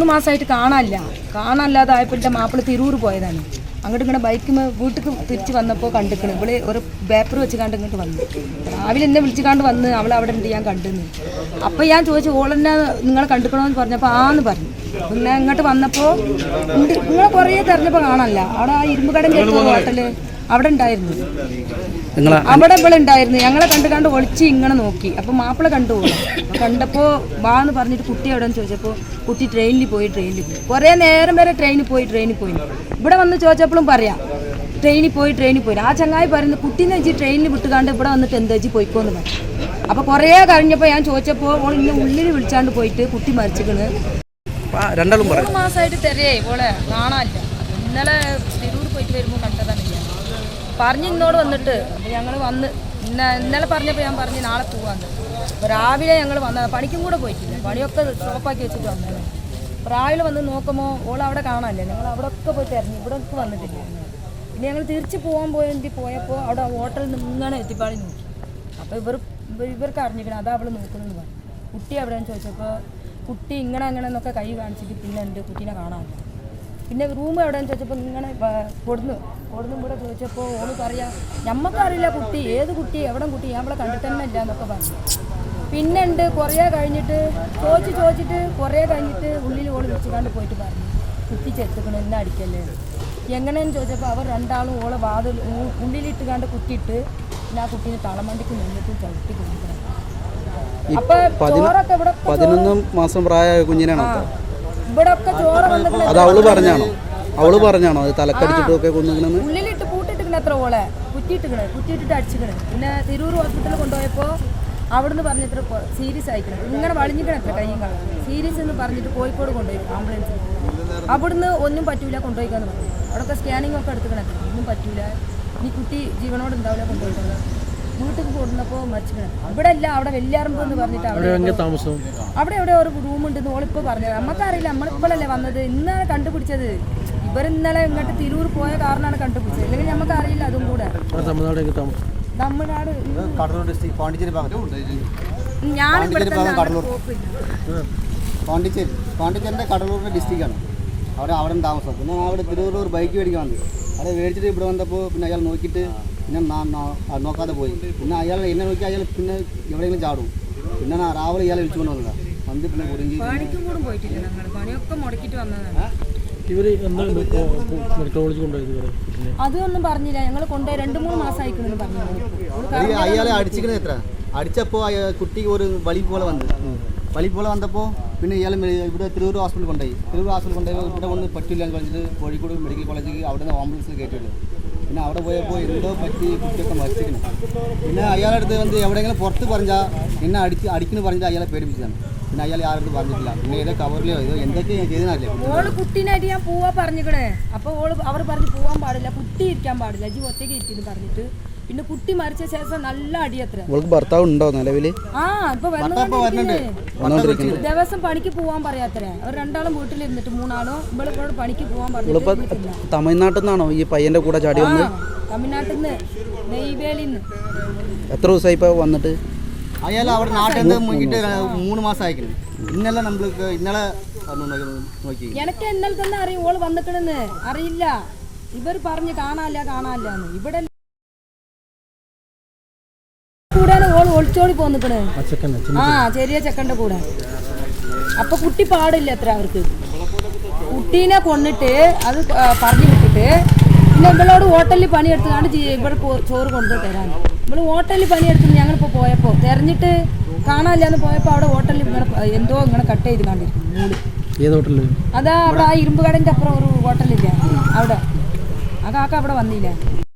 മൂന്ന് മാസമായിട്ട് കാണാനില്ല. കാണാനില്ലാതായപ്പോൾ എന്റെ മാപ്പിള തിരൂർ പോയതാണ്. അങ്ങോട്ട് ഇങ്ങനെ ബൈക്ക് വീട്ടിൽ തിരിച്ച് വന്നപ്പോൾ കണ്ടിക്കണം. ഇവൾ ഒരു പേപ്പർ വെച്ച് കണ്ട് ഇങ്ങോട്ട് വന്നു. രാവിലെ എന്നെ വിളിച്ച് കണ്ട് വന്ന് അവൾ അവിടെ ഉണ്ട് ഞാൻ കണ്ടെന്ന്. അപ്പോൾ ഞാൻ ചോദിച്ചു ഓളെന്നെ നിങ്ങളെ കണ്ടിക്കണമെന്ന് പറഞ്ഞപ്പോൾ ആന്ന് പറഞ്ഞു. പിന്നെ ഇങ്ങോട്ട് വന്നപ്പോൾ നിങ്ങളെ കുറേ തെരഞ്ഞപ്പോൾ കാണാനില്ല. അവിടെ ആ ഇരുമ്പ് കടന്റെ ഹോട്ടൽ. അവിടെ ഉണ്ടായിരുന്നു. അവിടെ ഇവിടെ ഉണ്ടായിരുന്നു. ഞങ്ങളെ കണ്ട് കണ്ട് ഒളിച്ച് ഇങ്ങനെ നോക്കി. അപ്പൊ മാപ്പിള കണ്ടു കണ്ടപ്പോൾ കണ്ടപ്പോ വാന്ന് പറഞ്ഞിട്ട് കുട്ടി എവിടെ ചോദിച്ചപ്പോ കുട്ടി ട്രെയിനിൽ പോയി ട്രെയിനിൽ പോയി. കുറേ നേരം വരെ ട്രെയിനിൽ പോയി ട്രെയിനിൽ പോയി. ഇവിടെ വന്ന് ചോദിച്ചപ്പോഴും പറയാം ട്രെയിനിൽ പോയി ട്രെയിനിൽ പോയി. ആ ചങ്ങായി പറയുന്നത് കുട്ടീനെ വെച്ച് ട്രെയിനിൽ വിട്ടുകാണ്ട് ഇവിടെ വന്നിട്ട് എന്താ വെച്ച് പോയിക്കോന്ന് പറഞ്ഞു അപ്പൊ കുറേ കഴിഞ്ഞപ്പോൾ ഞാൻ ചോദിച്ചപ്പോൾ ഓൾ ഇന്നെ ഉള്ളിൽ വിളിച്ചാണ്ട് പോയിട്ട് കുട്ടി മരിച്ചിക്കണ്. രണ്ടാളും മാസമായിട്ട് തെരയേ ഓളെ കാണാനില്ല. ഇന്നലെ തിരൂർ പോയിട്ട് വരുമ്പോൾ കണ്ടതാണ്. പറഞ്ഞ് ഇന്നോട് വന്നിട്ട് അപ്പോൾ ഞങ്ങൾ വന്ന് ഇന്ന ഇന്നലെ പറഞ്ഞപ്പോൾ ഞാൻ പറഞ്ഞ് നാളെ പോവാന്ന്. അപ്പോൾ രാവിലെ ഞങ്ങൾ വന്ന പണിക്കും കൂടെ പോയിട്ടില്ല. പണിയൊക്കെ സ്റ്റോപ്പാക്കി വെച്ചിട്ട് വന്നത്. രാവിലെ വന്ന് നോക്കുമ്പോൾ ഓൾ അവിടെ കാണാനല്ലേ? ഞങ്ങൾ അവിടെ ഒക്കെ പോയി തിരഞ്ഞു ഇവിടെ ഒക്കെ വന്നിട്ടില്ല. പിന്നെ ഞങ്ങൾ തിരിച്ച് പോകാൻ പോയി പോയപ്പോൾ അവിടെ ഹോട്ടലിൽ നിന്ന് ഇങ്ങനെ എത്തിപ്പാളി നോക്കി അപ്പോൾ ഇവർ ഇവർ- ഇവർക്ക് അറിഞ്ഞിരിക്കണം അതാ അവൾ നോക്കുന്നതെന്ന് പറഞ്ഞു. കുട്ടി എവിടെയെന്ന് ചോദിച്ചപ്പോൾ കുട്ടി ഇങ്ങനെ അങ്ങനെ എന്നൊക്കെ കൈ കാണിച്ചിട്ട് പിന്നെ എന്റെ കുട്ടീനെ കാണാനില്ല. പിന്നെ റൂം എവിടെയെന്ന് ചോദിച്ചപ്പോൾ ഇങ്ങനെ കൊടുന്നു. കൊടുന്നും കൂടെ ചോദിച്ചപ്പോൾ ഓൾ പറയാം ഞമ്മക്കറിയില്ല കുട്ടി ഏത് കുട്ടി എവിടെ കുട്ടി നമ്മളെ അവളെ കണ്ടിട്ട് തന്നെ ഇല്ല എന്നൊക്കെ പറഞ്ഞു. പിന്നെ ഉണ്ട് കുറേ കഴിഞ്ഞിട്ട് ചോദിച്ച് ചോദിച്ചിട്ട് കുറേ കഴിഞ്ഞിട്ട് ഉള്ളിൽ ഓൾ വെച്ചുകൊണ്ട് പോയിട്ട് പറഞ്ഞു കുത്തി ചെത്തുക്കണം എന്നെ അടിക്കല്ലേ? എങ്ങനെയെന്ന് ചോദിച്ചപ്പോൾ അവർ രണ്ടാളും ഓളെ വാതിൽ ഉള്ളിലിട്ട് കണ്ട് കുത്തിയിട്ട് പിന്നെ ആ കുട്ടീനെ തളമണ്ടിക്ക് നിന്നിട്ട് ചവിട്ടി കൊടുക്കണം അപ്പൊ പതിനൊന്ന് മാസം പ്രായമായ കുഞ്ഞിനാണ് അത്. അവൾ പറഞ്ഞാണോ? അവൾ പറഞ്ഞാണോ? അത് തലക്കടിച്ചിട്ടൊക്കെ കൊന്നിങ്ങനെ ഉള്ളിലിട്ട് പൂട്ടിട്ടിക്കണ എത്ര ഓളെ. കുറ്റിയിട്ടിക്കണേ കുറ്റിയിട്ടിട്ട് അടിച്ചിക്കണേ പിന്നെ തിരൂർ ഹോസ്പിറ്റലിൽ കൊണ്ടുപോയപ്പോൾ അവിടുന്ന് പറഞ്ഞിട്ട് സീരിയസ് ആയിക്കണം. ഇങ്ങനെ വളിഞ്ഞിക്കണ എത്ര കയ്യും കാണാം സീരിയസ് എന്ന് പറഞ്ഞിട്ട് കോഴിക്കോട് കൊണ്ടുപോയി ആംബുലൻസിൽ അവിടുന്ന് ഒന്നും പറ്റൂല കൊണ്ടുപോയിക്കാന്ന് പറഞ്ഞു. അവിടെയൊക്കെ സ്കാനിങ് ഒക്കെ എടുത്തുക്കണേ. ഒന്നും പറ്റൂല. ഈ കുട്ടി ജീവനോട് ഉണ്ടാവില്ല കൊണ്ടുപോയിട്ടുണ്ട് വീട്ടിൽ കൊടുന്നപ്പോൾ ഇവിടെ അല്ല അവിടെ വെള്ളിയാറമ്പ് എന്ന് പറഞ്ഞിട്ട് അവിടെ താമസം? അവിടെ എവിടെ ഒരു റൂം ഉണ്ടെന്ന് ഓളിപ്പോ പറഞ്ഞത്. നമുക്കറിയില്ല നമ്മളിപ്പോഴല്ലേ വന്നത്. ഇന്നാണ് കണ്ടുപിടിച്ചത്. ഇവരിന്നലെ ഇന്നലെ ഇങ്ങോട്ട് തിരൂർ പോയ കാരണമാണ് കണ്ടുപിടിച്ചത്. അല്ലെങ്കിൽ നമുക്ക് അറിയില്ല അതും കൂടെ. തമിഴ്നാട് കടലൂർ ഞാൻ കടലൂർ. പോണ്ടിച്ചേരി പോണ്ടിച്ചേരിന്റെ കടലൂരിന്റെ ഡിസ്ട്രിക്റ്റാണ് അവിടെ അവിടെ താമസം. പിന്നെ ഞാൻ അവിടെ തിരൂർ ഒരു ബൈക്ക് മേടിക്കാൻ വന്നത് അവിടെ മേടിച്ചിട്ട് ഇവിടെ വന്നപ്പോൾ പിന്നെ അയാൾ നോക്കിയിട്ട് പിന്നെ നോക്കാതെ പോയി. പിന്നെ അയാൾ എന്നെ നോക്കി അയാൾ പിന്നെ എവിടെയെങ്കിലും ചാടും. പിന്നെ ഞാൻ രാവിലെ ഇയാളെ വിളിച്ചുകൊണ്ട് വന്നതാ വന്ന് പിന്നെ കുടുങ്ങി പണിക്കും കൂടെ പോയിട്ടില്ല ഞങ്ങൾ പണിയൊക്കെ മുടക്കിട്ട് വന്നതാണ്. ഇവർ? അതൊന്നും പറഞ്ഞില്ല. ഞങ്ങൾ കൊണ്ടുപോയി രണ്ട് മൂന്ന് മാസമായി പറഞ്ഞു അയാളെ അടിച്ചിരിക്കുന്നത് എത്ര അടിച്ചപ്പോൾ കുട്ടി ഒരു വലി പോലെ വന്നു. വലി പോലെ വന്നപ്പോൾ പിന്നെ ഇയാൾ ഇവിടെ തിരൂർ ഹോസ്പിറ്റലിൽ കൊണ്ടുപോയി. തിരൂർ ഹോസ്പിറ്റലിൽ കൊണ്ടുപോയി. ഇവിടെ ഒന്ന് പറ്റില്ല എന്ന് പറഞ്ഞിട്ട് കോഴിക്കോട് മെഡിക്കൽ കോളേജിൽ അവിടെ നിന്ന് ആംബുലൻസിൽ കയറ്റിയുള്ളൂ പിന്നെ അവിടെ പോയപ്പോൾ എന്തോ പറ്റി കുട്ടിയൊക്കെ മരിച്ചിരിക്കണം പിന്നെ അയാളുടെ അടുത്ത് വന്ന് എവിടെയെങ്കിലും പുറത്ത് പറഞ്ഞാൽ എന്നെ അടിച്ച് അടിക്കുന്നു പറഞ്ഞിട്ട് അയാളെ പേടിപ്പിച്ചതാണ് പിന്നെ അയാൾ ആരോടും പറഞ്ഞിട്ടില്ല. പിന്നെ ഏതോ കവറിലോ ഏതോ എന്തൊക്കെ ഞാൻ ചെയ്തതല്ലേ? ഓൾ കുട്ടീനായിട്ട് ഞാൻ പോവാ പറഞ്ഞിക്കണേ. അപ്പോൾ ഓൾ അവർ പറഞ്ഞ് പോകാൻ പാടില്ല കുട്ടി ഇരിക്കാൻ പാടില്ല ജി ഇരിക്കുന്നു പറഞ്ഞിട്ട്. പിന്നെ കുട്ടി മരിച്ച ശേഷം നല്ല അടിയത്ര. അവൾക്ക് ഭർത്താവ് ഉണ്ടോ നിലവിൽ? ആ ഇപ്പൊ ദിവസം പണിക്ക് പോവാൻ പറയാത്രേ. അവർ രണ്ടാളും വീട്ടിലിരുന്നിട്ട് മൂന്നാളും ഇവിടെ ഇവിടെ പണിക്ക് പോവാൻ പറഞ്ഞു തമിഴ്നാട്ടിൽ നിന്നാണോ ഈ പയ്യന്റെ കൂടെ ചാടി വന്നത്? തമിഴ്നാട്ടിൽ നിന്ന് നെയ്വേലിന്ന്. എത്ര ദിവസമായി ഇപ്പൊ വന്നിട്ട്? അയാൾ അവിടെ നാട്ടിൽ നിന്ന് മുങ്ങിട്ട് മൂന്ന് മാസം ഇന്നലെ നമ്മൾക്ക് ഇന്നലെ നോക്കി- എനക്ക് ഇന്നലെ തന്നെ അറിയും ഓൾ വന്നിക്കണെന്ന്. അറിയില്ല. ഇവർ പറഞ്ഞ് കാണാല്ല കാണാല്ലാന്ന് ഇവിടെ ഒളിച്ചോടി പോന്നിക്കണ് ആ ചെറിയ ചെക്കന്റെ കൂടെ. അപ്പൊ കുട്ടി പാടില്ല അത്ര അവർക്ക്. കുട്ടീനെ കൊന്നിട്ട് അത് പറഞ്ഞു വിട്ടിട്ട് പിന്നെ ഇവളോട് ഹോട്ടലിൽ പണിയെടുത്തുകൊണ്ട് ഇവിടെ ചോറ് കൊണ്ടു തരാൻ. ഇവൾ ഹോട്ടലിൽ പണിയെടുത്ത് ഞങ്ങളിപ്പോൾ പോയപ്പോൾ തെരഞ്ഞിട്ട് കാണാനില്ലാന്ന് പോയപ്പോൾ അവിടെ ഹോട്ടലിൽ എന്തോ ഇങ്ങനെ കട്ട് ചെയ്ത് കണ്ടിരിക്കും മൂൾ. ഏത് ഹോട്ടലിൽ അതാ അവിടെ ആ ഇരുമ്പ് കടന്റെ അപ്പുറം ഒരു ഹോട്ടലില്ല? അവിടെ. ആ കാക്ക അവിടെ വന്നില്ല?